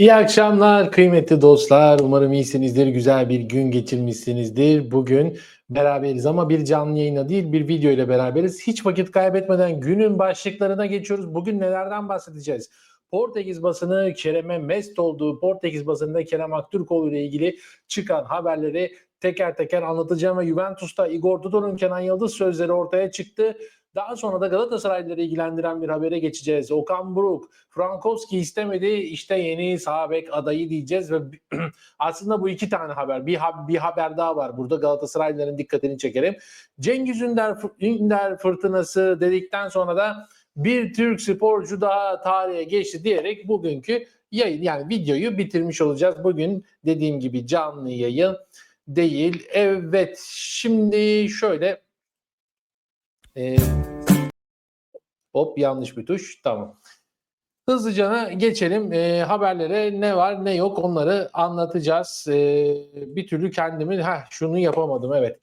İyi akşamlar kıymetli dostlar. Umarım iyisinizdir, güzel bir gün geçirmişsinizdir. Bugün beraberiz ama bir canlı yayına değil bir video ile beraberiz. Hiç vakit kaybetmeden günün başlıklarına geçiyoruz. Bugün nelerden bahsedeceğiz? Portekiz basını Kerem'e mest olduğu Portekiz basınında Kerem Aktürkoğlu ile ilgili çıkan haberleri teker teker anlatacağım ve Juventus'ta Igor Tudor'un Kenan Yıldız sözleri ortaya çıktı. Daha sonra da Galatasaraylıları ilgilendiren bir habere geçeceğiz. Okan Buruk, Frankowski istemedi işte yeni sağ adayı diyeceğiz ve aslında bu iki tane haber. Bir, ha- bir haber daha var burada Galatasaraylıların dikkatini çekerim. Cengiz Ünder, Ünder fırtınası dedikten sonra da bir Türk sporcu daha tarihe geçti diyerek bugünkü yayın yani videoyu bitirmiş olacağız. Bugün dediğim gibi canlı yayın değil. Evet şimdi şöyle e, hop yanlış bir tuş tamam. Hızlıca geçelim e, haberlere ne var ne yok onları anlatacağız. E, bir türlü kendimi ha şunu yapamadım evet.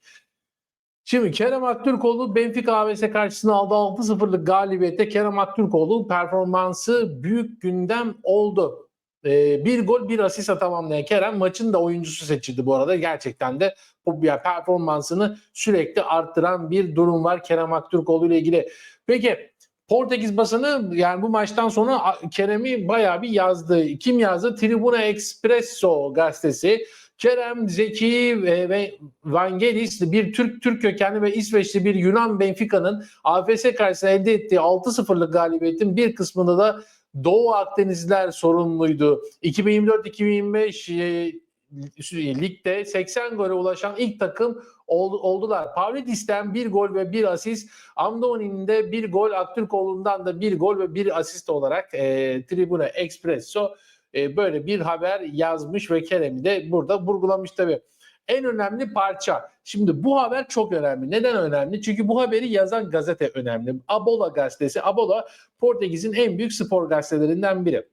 Şimdi Kerem Aktürkoğlu Benfica AVS karşısında aldığı 6-0'lık galibiyette Kerem Aktürkoğlu performansı büyük gündem oldu. Ee, bir gol bir asist tamamlayan Kerem maçın da oyuncusu seçildi bu arada. Gerçekten de yani performansını sürekli arttıran bir durum var Kerem Aktürkoğlu ile ilgili. Peki Portekiz basını yani bu maçtan sonra Kerem'i bayağı bir yazdı. Kim yazdı? Tribuna Expresso gazetesi. Kerem Zeki ve, ve Vangelis bir Türk Türk kökenli ve İsveçli bir Yunan Benfica'nın AFS karşısında elde ettiği 6-0'lık galibiyetin bir kısmında da Doğu Akdenizliler sorumluydu. 2024-2025 e, ligde 80 gole ulaşan ilk takım oldu, oldular. Pavlidis'ten bir gol ve bir asist. Amdoni'nin de bir gol, Aktürkoğlu'ndan da bir gol ve bir asist olarak e, Tribune Expresso e, böyle bir haber yazmış ve Kerem'i de burada vurgulamış tabii. En önemli parça. Şimdi bu haber çok önemli. Neden önemli? Çünkü bu haberi yazan gazete önemli. Abola gazetesi. Abola Portekiz'in en büyük spor gazetelerinden biri.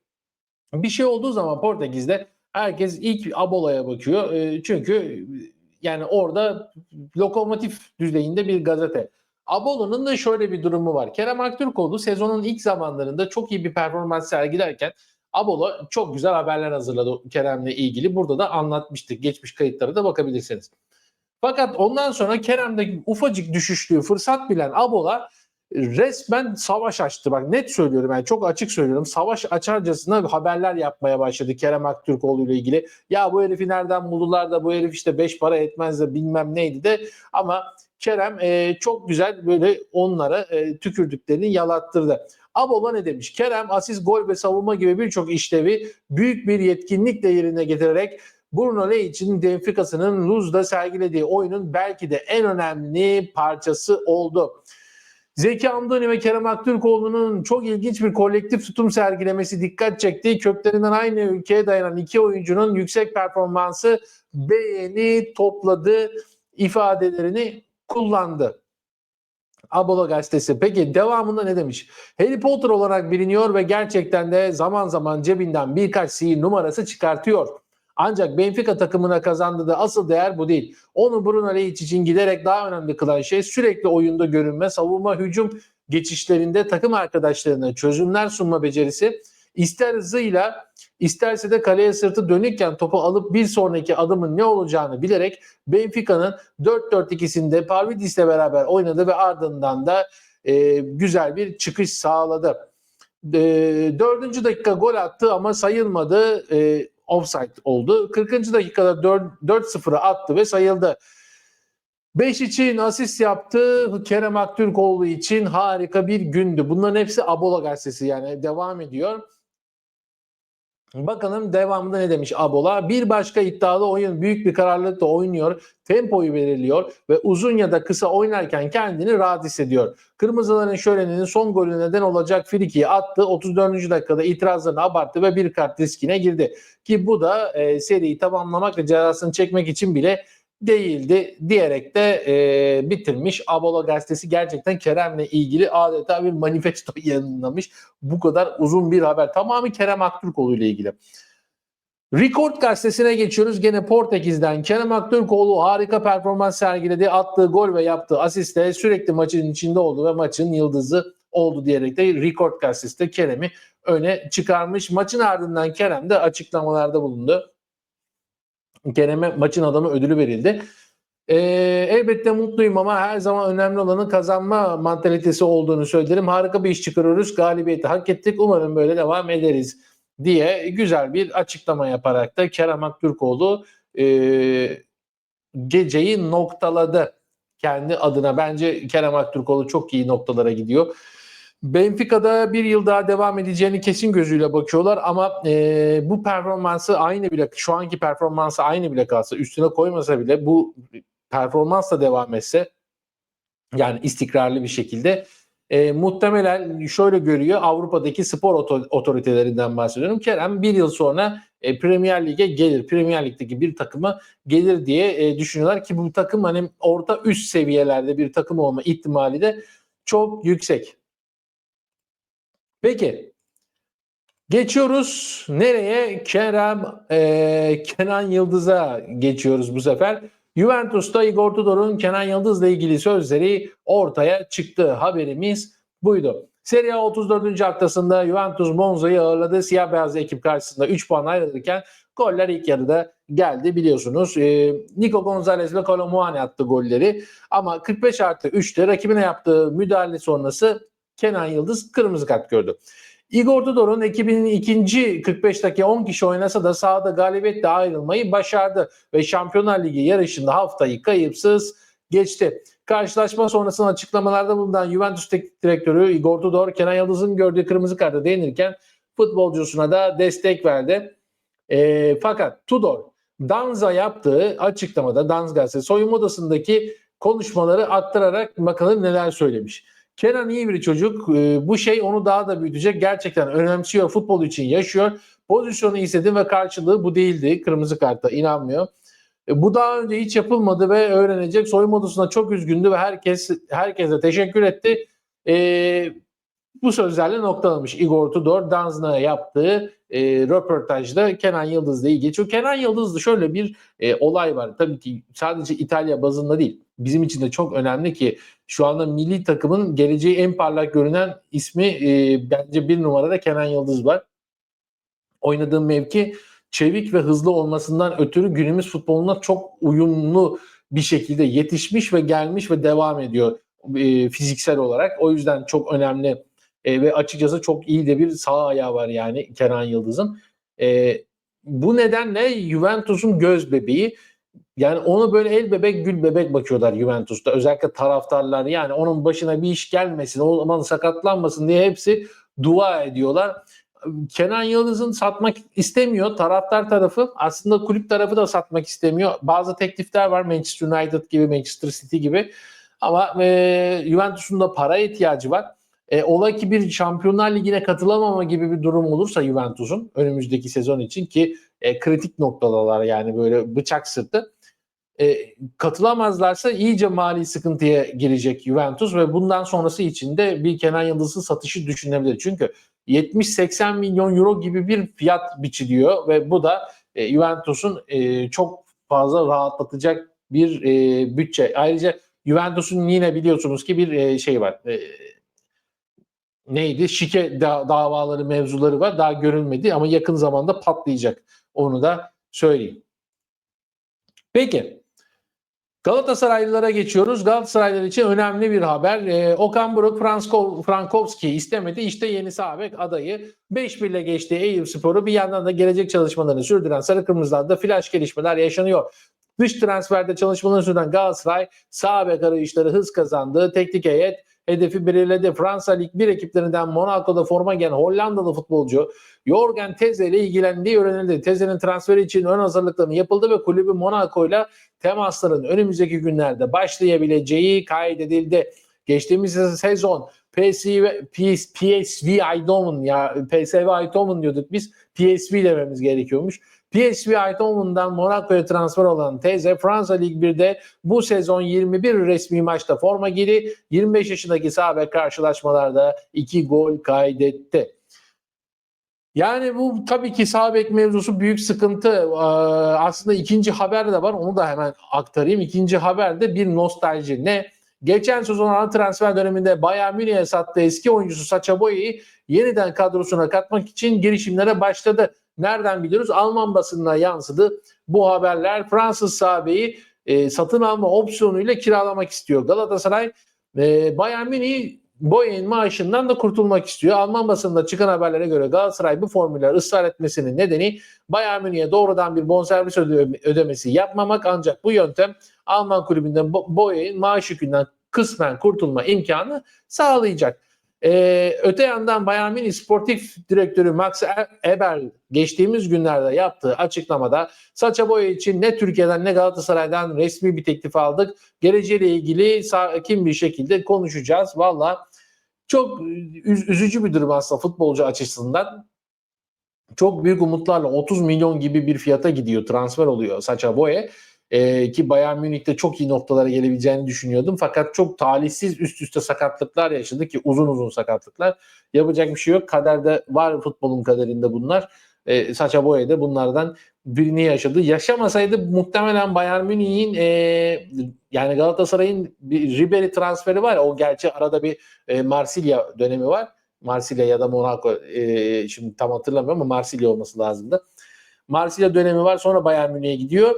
Bir şey olduğu zaman Portekiz'de herkes ilk Abola'ya bakıyor. E, çünkü yani orada lokomotif düzeyinde bir gazete. Abola'nın da şöyle bir durumu var. Kerem Aktürkoğlu sezonun ilk zamanlarında çok iyi bir performans sergilerken Abola çok güzel haberler hazırladı Kerem'le ilgili. Burada da anlatmıştık. Geçmiş kayıtlara da bakabilirsiniz. Fakat ondan sonra Kerem'deki ufacık düşüşlüğü fırsat bilen Abola resmen savaş açtı. Bak net söylüyorum yani çok açık söylüyorum. Savaş açarcasına haberler yapmaya başladı Kerem Aktürkoğlu ile ilgili. Ya bu herifi nereden buldular da bu herif işte beş para etmez de bilmem neydi de ama Kerem e, çok güzel böyle onlara e, tükürdüklerini yalattırdı. Abola ne demiş? Kerem asist, gol ve savunma gibi birçok işlevi büyük bir yetkinlikle yerine getirerek Bruno Leich'in Benfica'sının Luz'da sergilediği oyunun belki de en önemli parçası oldu. Zeki Amdoni ve Kerem Aktürkoğlu'nun çok ilginç bir kolektif tutum sergilemesi dikkat çekti. Köklerinden aynı ülkeye dayanan iki oyuncunun yüksek performansı beğeni topladı ifadelerini kullandı. Abola gazetesi. Peki devamında ne demiş? Harry Potter olarak biliniyor ve gerçekten de zaman zaman cebinden birkaç sihir numarası çıkartıyor. Ancak Benfica takımına kazandığı asıl değer bu değil. Onu Bruno Leic için giderek daha önemli kılan şey sürekli oyunda görünme, savunma, hücum geçişlerinde takım arkadaşlarına çözümler sunma becerisi. İster hızıyla isterse de kaleye sırtı dönükken topu alıp bir sonraki adımın ne olacağını bilerek Benfica'nın 4-4-2'sinde Parvidis'le beraber oynadı ve ardından da e, güzel bir çıkış sağladı. E, dördüncü dakika gol attı ama sayılmadı. E, offside oldu. 40. dakikada 4, 4-0'ı attı ve sayıldı. 5 için asist yaptı. Kerem Aktürkoğlu için harika bir gündü. Bunların hepsi Abola gazetesi yani devam ediyor. Bakalım devamında ne demiş Abola? Bir başka iddialı oyun büyük bir kararlılıkla oynuyor. Tempoyu belirliyor ve uzun ya da kısa oynarken kendini rahat hissediyor. Kırmızıların şöleninin son golü neden olacak frikiyi attı. 34. dakikada itirazlarını abarttı ve bir kart riskine girdi. Ki bu da e, seriyi tamamlamak ve cezasını çekmek için bile değildi diyerek de e, bitirmiş. Abola gazetesi gerçekten Kerem'le ilgili adeta bir manifesto yayınlamış. Bu kadar uzun bir haber. Tamamı Kerem Aktürkoğlu ile ilgili. Record gazetesine geçiyoruz. Gene Portekiz'den. Kerem Aktürkoğlu harika performans sergiledi. Attığı gol ve yaptığı asiste sürekli maçın içinde oldu ve maçın yıldızı oldu diyerek de Record gazetesi Kerem'i öne çıkarmış. Maçın ardından Kerem de açıklamalarda bulundu. Kerem'e maçın adamı ödülü verildi. Ee, elbette mutluyum ama her zaman önemli olanın kazanma mantalitesi olduğunu söylerim. Harika bir iş çıkarıyoruz. Galibiyeti hak ettik. Umarım böyle devam ederiz diye güzel bir açıklama yaparak da Kerem Aktürkoğlu e, geceyi noktaladı kendi adına. Bence Kerem Aktürkoğlu çok iyi noktalara gidiyor. Benfica'da bir yıl daha devam edeceğini kesin gözüyle bakıyorlar ama e, bu performansı aynı bile şu anki performansı aynı bile kalsa üstüne koymasa bile bu performansla devam etse yani istikrarlı bir şekilde e, muhtemelen şöyle görüyor Avrupa'daki spor oto- otoritelerinden bahsediyorum. Kerem bir yıl sonra e, Premier Lig'e gelir. Premier Lig'deki bir takıma gelir diye e, düşünüyorlar ki bu takım hani orta üst seviyelerde bir takım olma ihtimali de çok yüksek. Peki. Geçiyoruz nereye? Kerem e, Kenan Yıldız'a geçiyoruz bu sefer. Juventus'ta Igor Tudor'un Kenan Yıldız'la ilgili sözleri ortaya çıktı. Haberimiz buydu. Serie A 34. haftasında Juventus Monza'yı ağırladı. Siyah beyaz ekip karşısında 3 puan ayrılırken goller ilk yarıda geldi biliyorsunuz. E, Nico Gonzalez ve Colomuani attı golleri. Ama 45 artı 3'te rakibine yaptığı müdahale sonrası Kenan Yıldız kırmızı kart gördü. Igor Tudor'un ekibinin ikinci 45 dakika 10 kişi oynasa da sahada galibiyetle ayrılmayı başardı ve Şampiyonlar Ligi yarışında haftayı kayıpsız geçti. Karşılaşma sonrasında açıklamalarda bulunan Juventus teknik direktörü Igor Tudor, Kenan Yıldız'ın gördüğü kırmızı kartı değinirken futbolcusuna da destek verdi. E, fakat Tudor, Danza yaptığı açıklamada Danz gazetesi soyunma odasındaki konuşmaları aktararak bakalım neler söylemiş. Kenan iyi bir çocuk. Ee, Bu şey onu daha da büyütecek. Gerçekten önemsiyor. Futbol için yaşıyor. Pozisyonu istedi ve karşılığı bu değildi. Kırmızı kartta inanmıyor. E, Bu daha önce hiç yapılmadı ve öğrenecek. Soyunma odasında çok üzgündü ve herkes herkese teşekkür etti. Ee, bu sözlerle noktalamış Igor Tudor Danza'ya yaptığı e, röportajda Kenan Yıldız'la ilgili. Çünkü Kenan Yıldız'da şöyle bir e, olay var. Tabii ki sadece İtalya bazında değil. Bizim için de çok önemli ki şu anda milli takımın geleceği en parlak görünen ismi e, bence bir numarada Kenan Yıldız var. Oynadığı mevki çevik ve hızlı olmasından ötürü günümüz futboluna çok uyumlu bir şekilde yetişmiş ve gelmiş ve devam ediyor e, fiziksel olarak. O yüzden çok önemli e, ve açıkçası çok iyi de bir sağ ayağı var yani Kenan Yıldız'ın. E, bu nedenle Juventus'un göz bebeği. Yani onu böyle el bebek gül bebek bakıyorlar Juventus'ta. Özellikle taraftarlar yani onun başına bir iş gelmesin, o zaman sakatlanmasın diye hepsi dua ediyorlar. Kenan Yıldız'ın satmak istemiyor taraftar tarafı. Aslında kulüp tarafı da satmak istemiyor. Bazı teklifler var Manchester United gibi, Manchester City gibi. Ama e, Juventus'un da para ihtiyacı var. E, ola ki bir Şampiyonlar Ligi'ne katılamama gibi bir durum olursa Juventus'un önümüzdeki sezon için ki e, kritik noktadalar yani böyle bıçak sırtı. E, katılamazlarsa iyice mali sıkıntıya girecek Juventus ve bundan sonrası için de bir Kenan Yıldız'ın satışı düşünebilir. Çünkü 70-80 milyon euro gibi bir fiyat biçiliyor ve bu da e, Juventus'un e, çok fazla rahatlatacak bir e, bütçe. Ayrıca Juventus'un yine biliyorsunuz ki bir e, şey var. E, neydi? Şike da- davaları, mevzuları var. Daha görülmedi ama yakın zamanda patlayacak. Onu da söyleyeyim. Peki. Galatasaraylılara geçiyoruz. Galatasaraylılar için önemli bir haber. Ee, Okan Buruk Fransko, Frankowski istemedi. İşte yeni sağ bek adayı 5-1 ile geçtiği Eyüpspor'u bir yandan da gelecek çalışmalarını sürdüren Sarı Kırmızılar'da flash gelişmeler yaşanıyor. Dış transferde çalışmalarını sürdüren Galatasaray sağ arayışları hız kazandı. Teknik heyet hedefi belirledi. Fransa Lig 1 ekiplerinden Monaco'da forma giyen Hollandalı futbolcu Jorgen Teze ile ilgilendiği öğrenildi. Teze'nin transferi için ön hazırlıklarını yapıldı ve kulübü Monaco ile temasların önümüzdeki günlerde başlayabileceği kaydedildi. Geçtiğimiz sezon PSV, PS, PSV Eindhoven ya PSV Eindhoven diyorduk biz. PSV dememiz gerekiyormuş. PSV Eindhoven'dan Monaco'ya transfer olan Teze Fransa Lig 1'de bu sezon 21 resmi maçta forma giydi. 25 yaşındaki sahabe karşılaşmalarda 2 gol kaydetti. Yani bu tabii ki sağ bek mevzusu büyük sıkıntı. Ee, Aslında ikinci haber de var. Onu da hemen aktarayım. İkinci haberde bir nostalji. Ne? Geçen sezon ana transfer döneminde Bayern Münih'e sattığı eski oyuncusu Sacha Boey'i yeniden kadrosuna katmak için girişimlere başladı. Nereden biliyoruz? Alman basınına yansıdı. Bu haberler Fransız sahabeyi e, satın alma opsiyonuyla kiralamak istiyor. Galatasaray e, Bayern Münih Boya'nın maaşından da kurtulmak istiyor. Alman basında çıkan haberlere göre Galatasaray bu formüller ısrar etmesinin nedeni Bayern Münih'e doğrudan bir bonservis öde- ödemesi yapmamak ancak bu yöntem Alman kulübünden Bo- Boya'nın maaş yükünden kısmen kurtulma imkanı sağlayacak. Ee, öte yandan Bayern Münih Sportif Direktörü Max E- Eberl geçtiğimiz günlerde yaptığı açıklamada Saça Boya için ne Türkiye'den ne Galatasaray'dan resmi bir teklif aldık. Geleceğiyle ilgili sakin bir şekilde konuşacağız. Valla çok üz- üzücü bir durum aslında futbolcu açısından. Çok büyük umutlarla 30 milyon gibi bir fiyata gidiyor, transfer oluyor Saça Boye. Ee, ki Bayern Münih'te çok iyi noktalara gelebileceğini düşünüyordum. Fakat çok talihsiz üst üste sakatlıklar yaşadı ki uzun uzun sakatlıklar. Yapacak bir şey yok. Kaderde var futbolun kaderinde bunlar. Ee, Saça Boye de bunlardan birini yaşadı. Yaşamasaydı muhtemelen Bayern Münih'in e, yani Galatasaray'ın bir Ribery transferi var. O gerçi arada bir e, Marsilya dönemi var. Marsilya ya da Monaco e, şimdi tam hatırlamıyorum ama Marsilya olması lazımdı. Marsilya dönemi var sonra Bayern Münih'e gidiyor.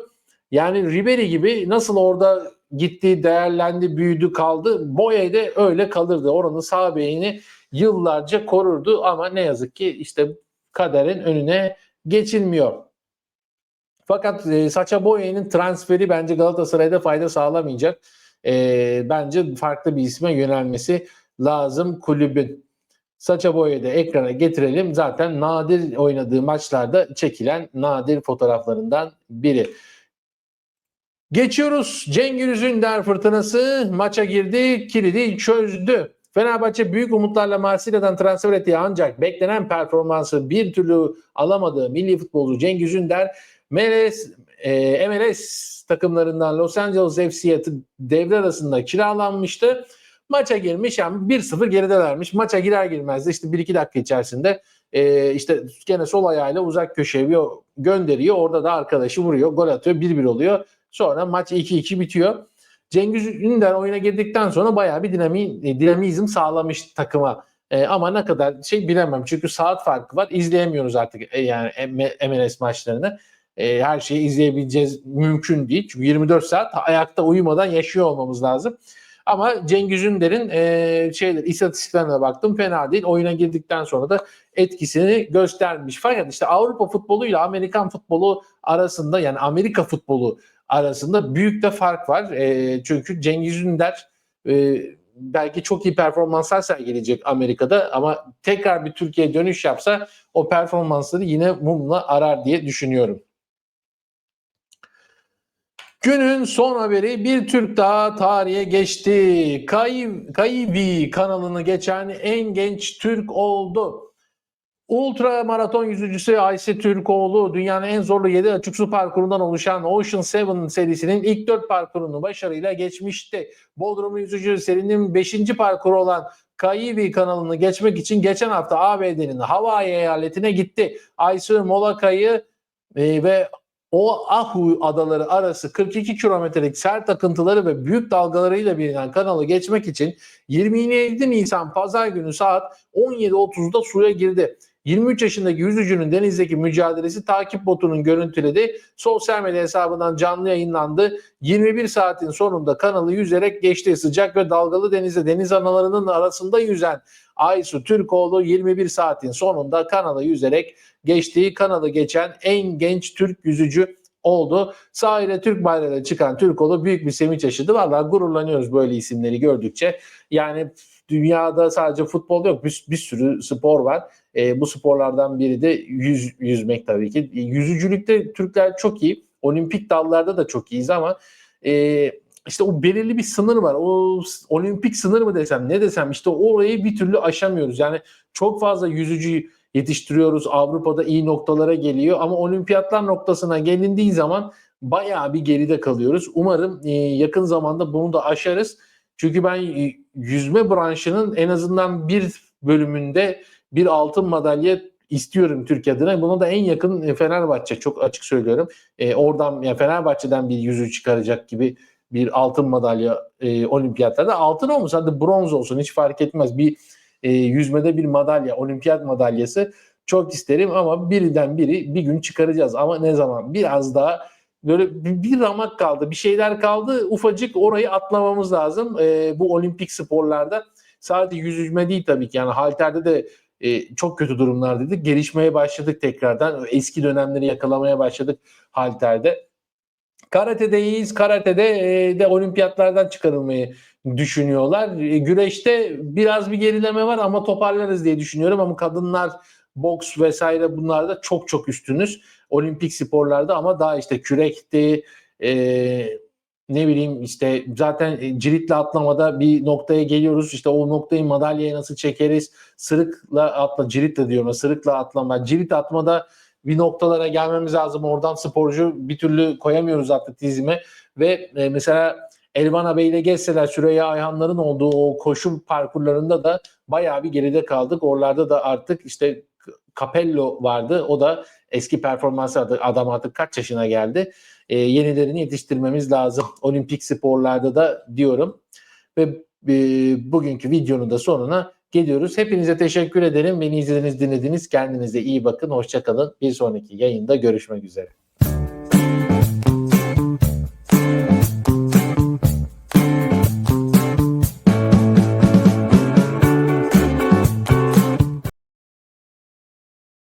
Yani Ribery gibi nasıl orada gitti, değerlendi, büyüdü, kaldı. Boye de öyle kalırdı. Oranın sağ beyni yıllarca korurdu ama ne yazık ki işte kaderin önüne geçilmiyor. Fakat e, Saça Boye'nin transferi bence Galatasaray'da fayda sağlamayacak. E, bence farklı bir isme yönelmesi lazım kulübün. Saça Boya'yı da ekrana getirelim. Zaten nadir oynadığı maçlarda çekilen nadir fotoğraflarından biri. Geçiyoruz. Cengiz Ünder fırtınası maça girdi, kilidi çözdü. Fenerbahçe büyük umutlarla Marsilya'dan transfer ettiği ancak beklenen performansı bir türlü alamadığı milli futbolcu Cengiz Ünder MLS, e, MLS takımlarından Los Angeles FC'ye devre arasında kiralanmıştı. Maça girmiş yani 1-0 geridelermiş. Maça girer girmez de işte 1-2 dakika içerisinde e, işte gene sol ayağıyla uzak köşeye gönderiyor. Orada da arkadaşı vuruyor. Gol atıyor. 1-1 oluyor. Sonra maç 2-2 bitiyor. Cengiz Ünder oyuna girdikten sonra bayağı bir dinami, e, dinamizm sağlamış takıma. E, ama ne kadar şey bilemem. Çünkü saat farkı var. İzleyemiyoruz artık e, yani MLS maçlarını. E, her şeyi izleyebileceğiz mümkün değil. Çünkü 24 saat ayakta uyumadan yaşıyor olmamız lazım. Ama Cengiz Ünder'in e, şeyler istatistiklerine baktım fena değil. Oyuna girdikten sonra da etkisini göstermiş. Fakat işte Avrupa futbolu ile Amerikan futbolu arasında yani Amerika futbolu arasında büyük de fark var. E, çünkü Cengiz Ünder e, belki çok iyi performanslar sergileyecek Amerika'da ama tekrar bir Türkiye'ye dönüş yapsa o performansları yine mumla arar diye düşünüyorum. Günün son haberi bir Türk daha tarihe geçti. Kay, Kayvi kanalını geçen en genç Türk oldu. Ultra maraton yüzücüsü Ayşe Türkoğlu dünyanın en zorlu 7 açık su parkurundan oluşan Ocean 7 serisinin ilk 4 parkurunu başarıyla geçmişti. Bodrum yüzücü serinin 5. parkuru olan Kaivi kanalını geçmek için geçen hafta ABD'nin Hawaii eyaletine gitti. Ayşe Molaka'yı e, ve Oahu adaları arası 42 kilometrelik sert akıntıları ve büyük dalgalarıyla bilinen kanalı geçmek için 27 Nisan pazar günü saat 17.30'da suya girdi. 23 yaşındaki yüzücünün denizdeki mücadelesi takip botunun görüntüledi. Sosyal medya hesabından canlı yayınlandı. 21 saatin sonunda kanalı yüzerek geçti. Sıcak ve dalgalı denizde deniz analarının arasında yüzen Aysu Türkoğlu 21 saatin sonunda kanalı yüzerek geçtiği kanalı geçen en genç Türk yüzücü oldu. Sahile Türk bayrağıyla çıkan Türkoğlu büyük bir sevinç yaşadı. Valla gururlanıyoruz böyle isimleri gördükçe. Yani dünyada sadece futbol yok bir, bir sürü spor var. E, bu sporlardan biri de yüz, yüzmek tabii ki. Yüzücülükte Türkler çok iyi. Olimpik dallarda da çok iyiyiz ama e, işte o belirli bir sınır var. O olimpik sınır mı desem ne desem işte orayı bir türlü aşamıyoruz. Yani çok fazla yüzücü yetiştiriyoruz. Avrupa'da iyi noktalara geliyor ama olimpiyatlar noktasına gelindiği zaman bayağı bir geride kalıyoruz. Umarım e, yakın zamanda bunu da aşarız. Çünkü ben e, yüzme branşının en azından bir bölümünde bir altın madalya istiyorum Türkiye adına. Buna da en yakın Fenerbahçe çok açık söylüyorum. E, oradan yani Fenerbahçe'den bir yüzü çıkaracak gibi bir altın madalya e, olimpiyatlarda. Altın olmasa hadi bronz olsun hiç fark etmez. Bir e, yüzmede bir madalya, olimpiyat madalyası çok isterim ama birden biri bir gün çıkaracağız. Ama ne zaman? Biraz daha böyle bir, bir ramak kaldı, bir şeyler kaldı. Ufacık orayı atlamamız lazım. E, bu olimpik sporlarda sadece yüzme değil tabii ki. Yani halterde de e, çok kötü durumlar dedik. Gelişmeye başladık tekrardan. Eski dönemleri yakalamaya başladık halterde. Karate'deyiz. Karate'de e, de olimpiyatlardan çıkarılmayı düşünüyorlar. E, güreşte biraz bir gerileme var ama toparlarız diye düşünüyorum ama kadınlar boks vesaire bunlarda çok çok üstünüz. Olimpik sporlarda ama daha işte kürekti, e, ne bileyim işte zaten e, ciritle atlamada bir noktaya geliyoruz. İşte o noktayı madalyaya nasıl çekeriz? Sırıkla atla, ciritle diyorum. Sırıkla atlama. Cirit atmada bir noktalara gelmemiz lazım. Oradan sporcu bir türlü koyamıyoruz atletizme. Ve e, mesela Elvan Bey ile geçseler Süreyya Ayhanların olduğu o koşu parkurlarında da bayağı bir geride kaldık. Oralarda da artık işte Capello vardı. O da eski performansı adam artık kaç yaşına geldi. E, yenilerini yetiştirmemiz lazım. Olimpik sporlarda da diyorum. Ve e, bugünkü videonun da sonuna geliyoruz. Hepinize teşekkür ederim. Beni izlediğiniz, dinlediniz. Kendinize iyi bakın. Hoşçakalın. Bir sonraki yayında görüşmek üzere.